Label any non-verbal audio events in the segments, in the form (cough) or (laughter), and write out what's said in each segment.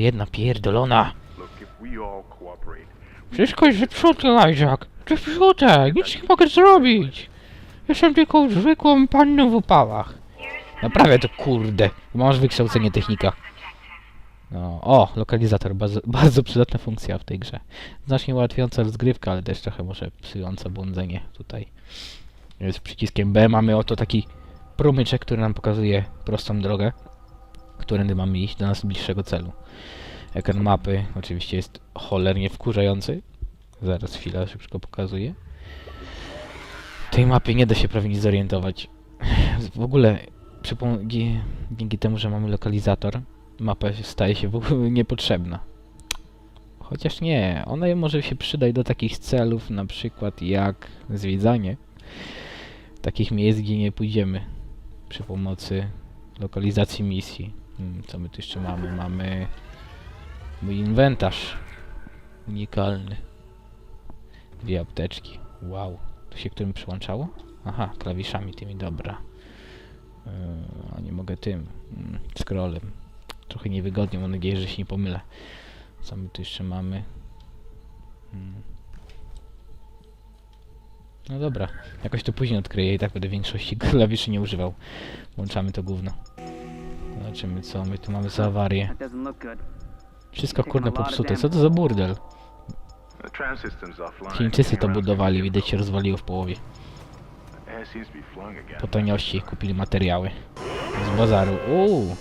jedna pierdolona. Wszystko jest zepsute, Isaac. Zepsute, nic nie mogę zrobić. Jestem tylko zwykłą panną w upałach. Naprawię to kurde. Masz wykształcenie technika. No, o, lokalizator, bardzo, (laughs) bardzo przydatna funkcja w tej grze. Znacznie ułatwiająca rozgrywkę, ale też trochę może psująca błądzenie tutaj. Z przyciskiem B mamy oto taki promyczek, który nam pokazuje prostą drogę, którędy mamy iść do nas bliższego celu. Ekran mapy oczywiście jest cholernie wkurzający. Zaraz chwilę szybko pokazuję. W tej mapie nie da się prawie nic zorientować. W ogóle dzięki temu, że mamy lokalizator, mapa staje się w ogóle niepotrzebna. Chociaż nie, ona może się przydać do takich celów, na przykład jak zwiedzanie takich miejsc, gdzie nie pójdziemy przy pomocy lokalizacji misji. Hmm, co my tu jeszcze mamy? Mamy mój inwentarz unikalny. Dwie apteczki. Wow. To się którym przyłączało? Aha, klawiszami tymi, dobra. Yy, a nie mogę tym. Mm, scrollem. Trochę niewygodnie, mam nadzieję, że się nie pomylę. Co my tu jeszcze mamy? Mm. No dobra, jakoś to później odkryję i tak będę większości (laughs) klawiszy nie używał. Włączamy to gówno. Zobaczymy co my tu mamy za awarię. Wszystko kurde popsute, co to za burdel? Chińczycy to budowali, widać się rozwaliło w połowie. Po taniości kupili materiały. Z bazaru. Uuu,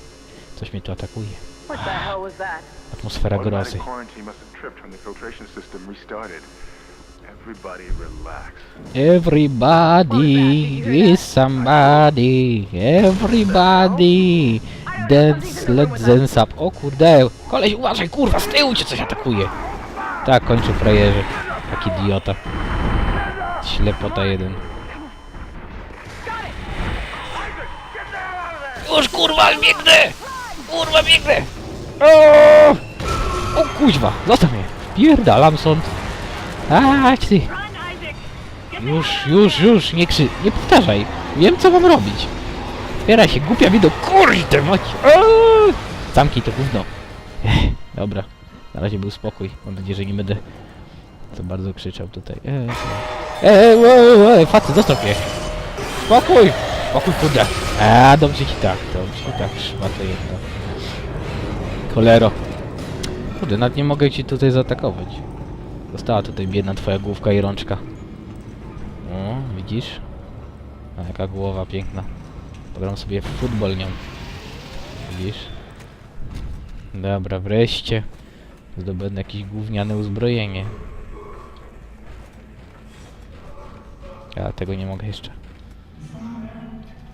coś mnie tu atakuje. Atmosfera grozy. Everybody is somebody. Everybody dance, let's dance up. O kurde, koleś uważaj, kurwa, z tyłu cię coś atakuje. Tak, kończy frajerze. Taki idiota. Ślepota jeden. Już kurwa, biegnę! Kurwa, biegnę! O, o kuźwa, zostaw mnie. Pierdalam stąd. A, ty. Już, już, już, nie krzy... Nie powtarzaj. Wiem, co mam robić. Wspieraj się, głupia widok. Kurde, mać. Zamknij to gówno. Ech, (laughs) dobra. Na razie był spokój. Mam nadzieję, że nie będę za bardzo krzyczał tutaj. Eee, eee, eee, eee, zostaw mnie. Spokój. Spokój, kurde. A, dobrze ci tak, dobrze ci tak. Szmato jedna. Kolero. Kurde, nawet nie mogę ci tutaj zaatakować. Została tutaj biedna twoja główka i rączka. O, widzisz? A jaka głowa piękna. Pogram sobie w futbol nią. Widzisz? Dobra, wreszcie. Zdobędę jakieś gówniane uzbrojenie. Ja tego nie mogę jeszcze.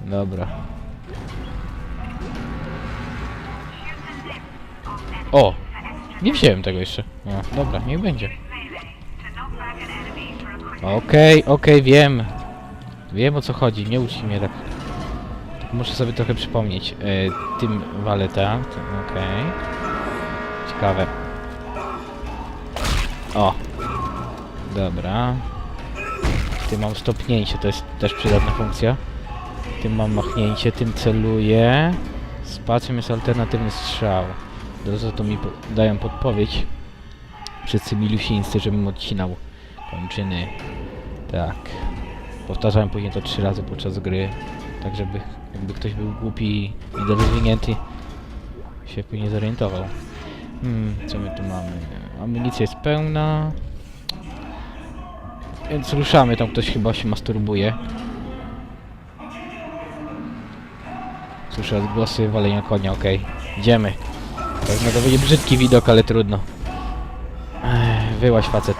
Dobra. O! Nie wziąłem tego jeszcze. O, dobra, niech będzie. Okej, okej, wiem. Wiem o co chodzi, nie ucz mnie tak. Muszę sobie trochę przypomnieć. E, tym waleta, okej. Ciekawe. O. Dobra. Tym mam stopnięcie, to jest też przydatna funkcja. Tym mam machnięcie, tym celuję. Spacją jest alternatywny strzał. Dobrze, to mi dają podpowiedź. Wszyscy milusińscy, żebym odcinał kończyny. Tak. Powtarzałem później to trzy razy podczas gry, tak żeby jakby ktoś był głupi i niedorozwinięty się później zorientował. Hmm, co my tu mamy? Amunicja jest pełna. Więc ruszamy, tam ktoś chyba się masturbuje. Słyszę odgłosy walenia konia, okej. Idziemy. Pewno to będzie brzydki widok, ale trudno. Wyłaś facet.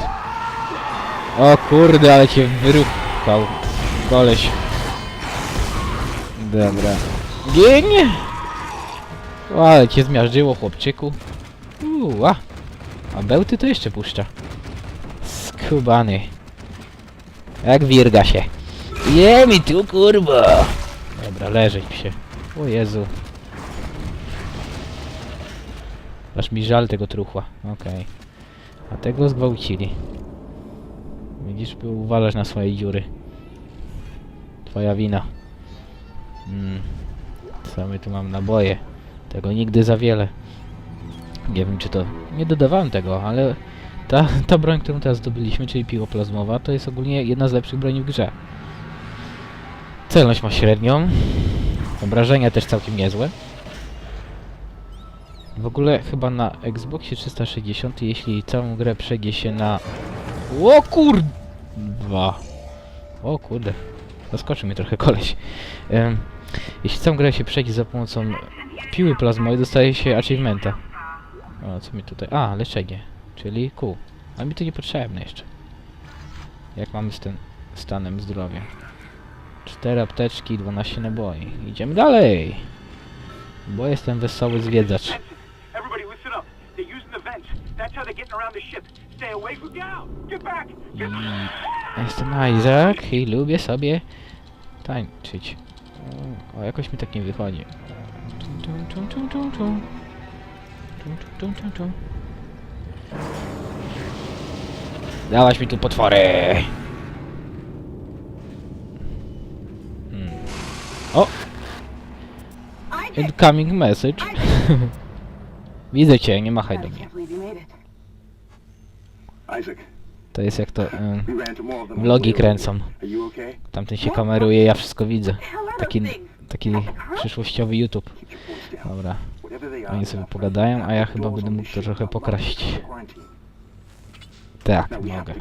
O kurde, ale cię wyruchał. Koleś. Dobra. Gień! Ale cię zmiażdżyło, chłopczyku. Uła. A bełty to jeszcze puszcza. Skubany. Jak wirga się. Je mi tu, kurwa. Dobra, leżeć się. O Jezu. Aż mi żal tego truchła. Okej. A tego zgwałcili. Widzisz, by uważać na swoje dziury. Twoja wina. Mm. Co my tu mam? Naboje. Tego nigdy za wiele. Nie wiem czy to... Nie dodawałem tego, ale ta, (laughs) ta broń, którą teraz zdobyliśmy, czyli piłoplazmowa, to jest ogólnie jedna z lepszych broni w grze. Celność ma średnią. Obrażenia też całkiem niezłe. W ogóle chyba na Xboxie 360, jeśli całą grę przejdzie się na... O kurwa! O kurde. Zaskoczył mnie trochę koleś. Em, jeśli całą grę się przejdzie za pomocą piły plazmowej, dostaje się achievementa. O, co mi tutaj... A, leczenie. Czyli Q. A mi to niepotrzebne jeszcze. Jak mamy z tym stanem zdrowia? 4 apteczki, 12 naboi. Idziemy dalej! Bo jestem wesoły zwiedzacz. I jestem Isaac i lubię sobie tańczyć. O, jakoś mi tak nie wychodzi. Tum, tum, tum, tum, tum. Tum, tum, tum, tum, tum. Dałaś mi tu potwory! Hmm. O! Incoming message. (laughs) Widzę cię, nie machaj do mnie. To jest jak to... them. vlogi kręcą. Tamten się kameruje, ja wszystko widzę. Taki? Taki przyszłościowy YouTube. Dobra. Oni sobie pogadają, a ja chyba będę mógł to trochę pokraść. Tak, mogę.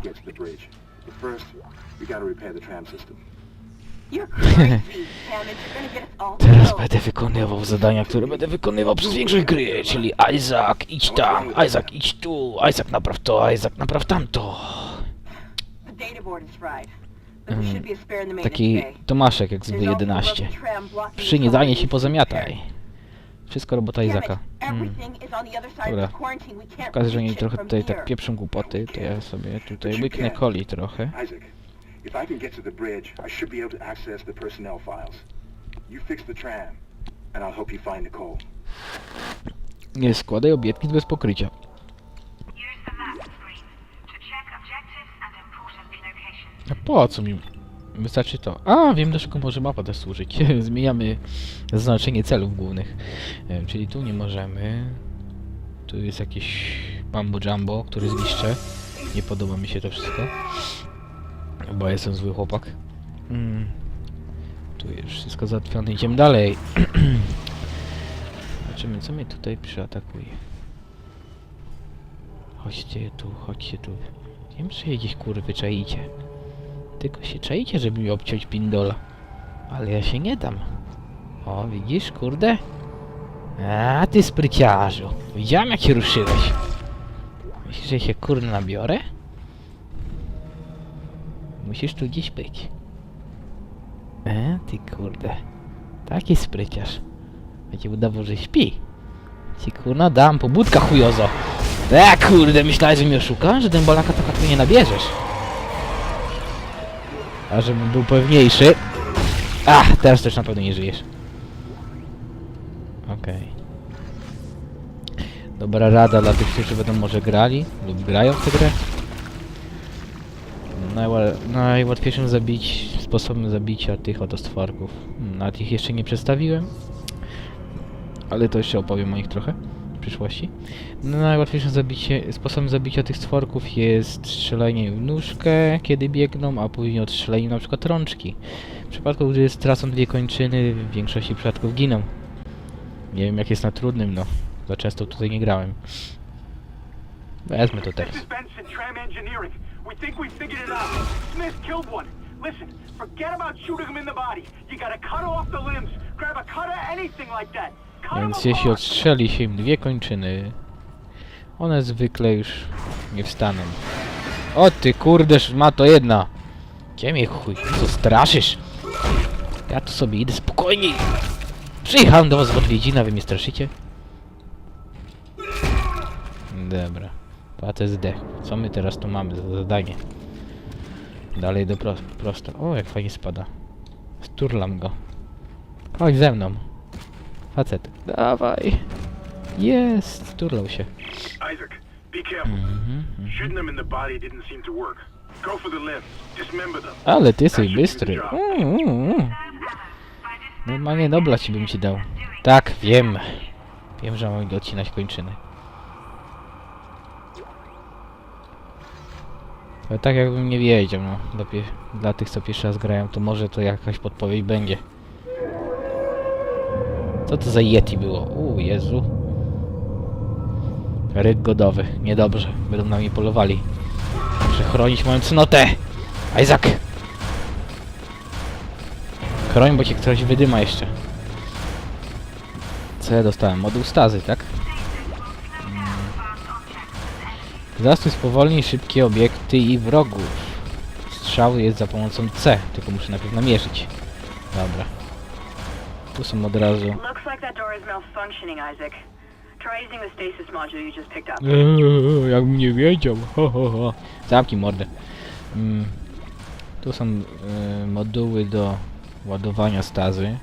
(laughs) Teraz będę wykonywał zadania, które będę wykonywał przez większość gry, czyli Isaac, idź tam, Isaac, idź tu, Isaac, napraw to, Isaac, napraw tamto. Mm, maintenance Taki. Tomaszek jak z There's also a W11. broken tram blocking the Przynie, tunnel zanieś i leading to the pozamiataj. Wszystko robota. Hmm. Other side Dobra. Okazja, że oni trochę tutaj tak pieprzą głupoty, to ja sobie tutaj łyknę coli trochę. Isaac, if I can get to the bridge, I should be able to access the personnel files. You fix the tram, and I'll help you find Nicole. Nie składaj obietnic bez pokrycia. A po co mi? Wystarczy to. A, wiem do czego może mapa też służyć. (laughs) Zmieniamy znaczenie celów głównych. E, Czyli tu nie możemy. Tu jest jakiś mambo jumbo, który zniszczę. Nie podoba mi się to wszystko. Bo jestem zły chłopak. Mm. Tu jest wszystko załatwione. Idziemy dalej. (clears throat) Zobaczymy, co mnie tutaj przyatakuje. Chodźcie tu, chodźcie tu. Wiem, że jakieś kurwy czaicie. Tylko się czaicie, żeby mi obciąć pindola. Ale ja się nie dam. O, widzisz, kurde? A, ty spryciarzu. Widziałem, jak się ruszyłeś. Myślisz, że się kurde nabiorę? Musisz tu gdzieś być. E, ty kurde. Taki spryciarz. Będzie udawał, że śpi. Ci kurna dam, pobudka chujozo. E, kurde, myślałeś, że mnie oszukasz? Że dębolaka to tu nie nabierzesz. A żebym był pewniejszy. Ach, teraz też na pewno nie żyjesz. Okej. Dobra rada dla tych, którzy będą może grali lub grają w tę grę. Najła najłatwiejszym zabić, sposobem zabicia tych oto stworków. Hmm, Nawet ich jeszcze nie przedstawiłem. Ale to jeszcze opowiem o nich trochę przyszłości. No, najłatwiejszym zabicie, sposobem zabicia tych stworków jest strzelanie w nóżkę, kiedy biegną, a później odstrzelenie na przykład rączki. W przypadku, gdy stracą dwie kończyny, w większości przypadków giną. Nie wiem jak jest na trudnym, no. Za często tutaj nie grałem. Wezmę to teraz. We think we've figured it out. Smith killed one. Listen, forget about shooting him in the body. You gotta cut off the limbs. Grab a cutter, anything like that. Więc jeśli odstrzeli się im dwie kończyny, one zwykle już nie wstaną. O ty kurde, ma to jedna. Gdzie mnie chuj, co straszysz? Ja tu sobie idę spokojniej. Przyjechałem do was w odwiedziny, a wy mnie straszycie? Dobra. Patę zdech. Co my teraz tu mamy za zadanie? Dalej do pro prosto. O, jak fajnie spada. Sturlam go. Chodź ze mną. Facet, dawaj! Jest! Turlał się. Isaac, be careful. Mhm, mhm. Shooting them in the body didn't seem to work. Go for the limbs. Dismember them. Ale ty jesteś bystry. Mm, mm, mm. Normalnie nobla ci bym ci dał. Tak, wiem. Wiem, że mam docinać kończyny. Ale tak jakbym nie wiedział, no. Dla, dla tych, co pierwszy raz grają, to może to jakaś podpowiedź będzie. Co to za Yeti było? U Jezu. Ryk godowy. Niedobrze. Będą na mnie polowali. Muszę chronić moją cnotę! Isaac! Chroń, bo cię ktoś wydyma jeszcze. Co ja dostałem? Moduł stazy, tak? Mm. Zastój spowolni szybkie obiekty i wrogów. Strzał jest za pomocą C, tylko muszę najpierw namierzyć. Dobra. Tu są od razu. Looks like that door is malfunctioning, Isaac. Try using the stasis module you just picked up. Eee, jakbym nie wiedział. Ho, mordę. Mm. Tu są e, moduły do ładowania stazy. E,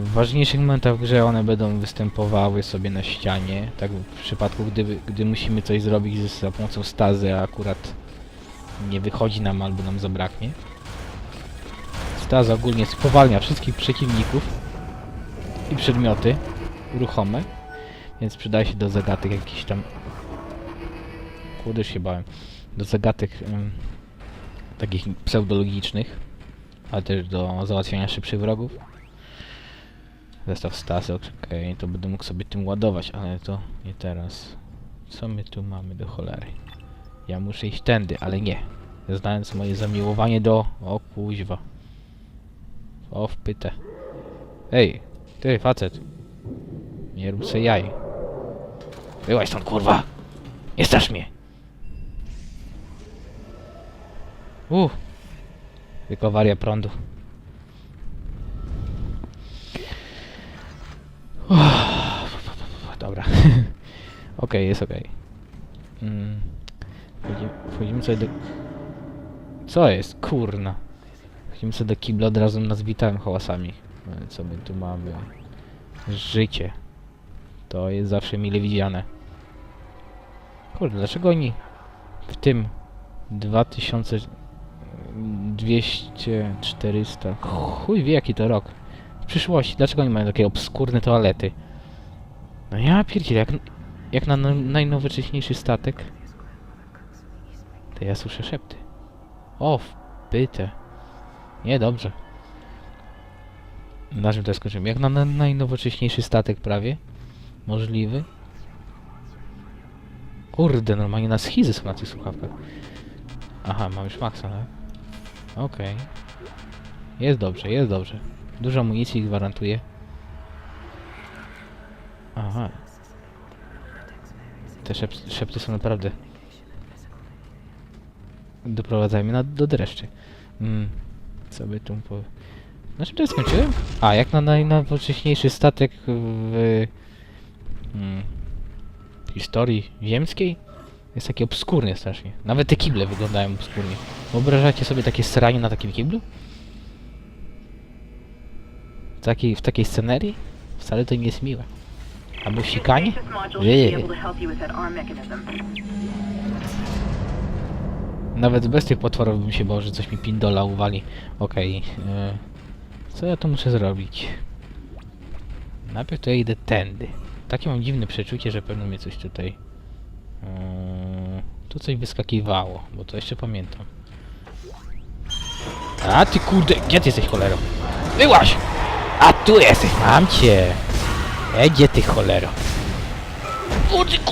w ważniejszych momentach w grze one będą występowały sobie na ścianie. Tak w przypadku, gdy, gdy musimy coś zrobić za pomocą stazy, a akurat nie wychodzi nam albo nam zabraknie. Staza ogólnie spowalnia wszystkich przeciwników i przedmioty ruchome. Więc przydaje się do zagadek jakichś tam... Kurde, się bałem. Do zagadek em, takich pseudologicznych, ale też do załatwiania szybszych wrogów. Zestaw stasy, okej, to będę mógł sobie tym ładować, ale to nie teraz. Co my tu mamy do cholery? Ja muszę iść tędy, ale nie. Znając moje zamiłowanie do... O kuźwa. O wpytę. Ej, ty facet. Nie rób se jaj. Byłaś stąd, kurwa! Nie strasz mnie! Uff. Tylko awaria prądu. Uff. Dobra. (laughs) okej, jest okej. Mm. Wchodzimy, wchodzimy sobie do... Co jest? Kurna. Wchodzimy sobie do kibla, od razu nas witałem hałasami. E, Co my tu mamy? Życie. To jest zawsze mile widziane. Kurde, dlaczego oni w tym 2200, 400, chuj wie jaki to rok. W przyszłości, dlaczego oni mają takie obskurne toalety? No ja pierdzielę, jak, jak na no- najnowocześniejszy statek. To ja słyszę szepty. O, wpyte. Nie, dobrze. Na czym to skończymy? Jak na, na najnowocześniejszy statek prawie możliwy. Kurde, normalnie na schizy są na tych słuchawkach. Aha, mam już maksa, tak? Okej. Jest dobrze, jest dobrze. Dużo amunicji gwarantuje. Aha. Te szep szepty są naprawdę... Doprowadzają mnie na, do dreszczy. Mm, co by tu po... Na czym to skończyłem? A, jak na najnowocześniejszy statek w hmm, historii ziemskiej jest taki obskurny strasznie. Nawet te kible wyglądają obskurnie. Wyobrażacie sobie takie sranie na takim kiblu? W takiej, w takiej scenerii? Wcale to nie jest miłe. Albo sikanie? Mechanism. Nawet bez tych potworów bym się bał, że coś mi pindola uwali. Okej. e, co ja tu muszę zrobić? Najpierw to ja idę tędy. Takie mam dziwne przeczucie, że pewno mnie coś tutaj... e, tu coś wyskakiwało, bo to jeszcze pamiętam. A ty kurde, gdzie ty jesteś cholero? Byłaś! A tu jesteś, mam cię! E, gdzie ty cholero? O ty kur...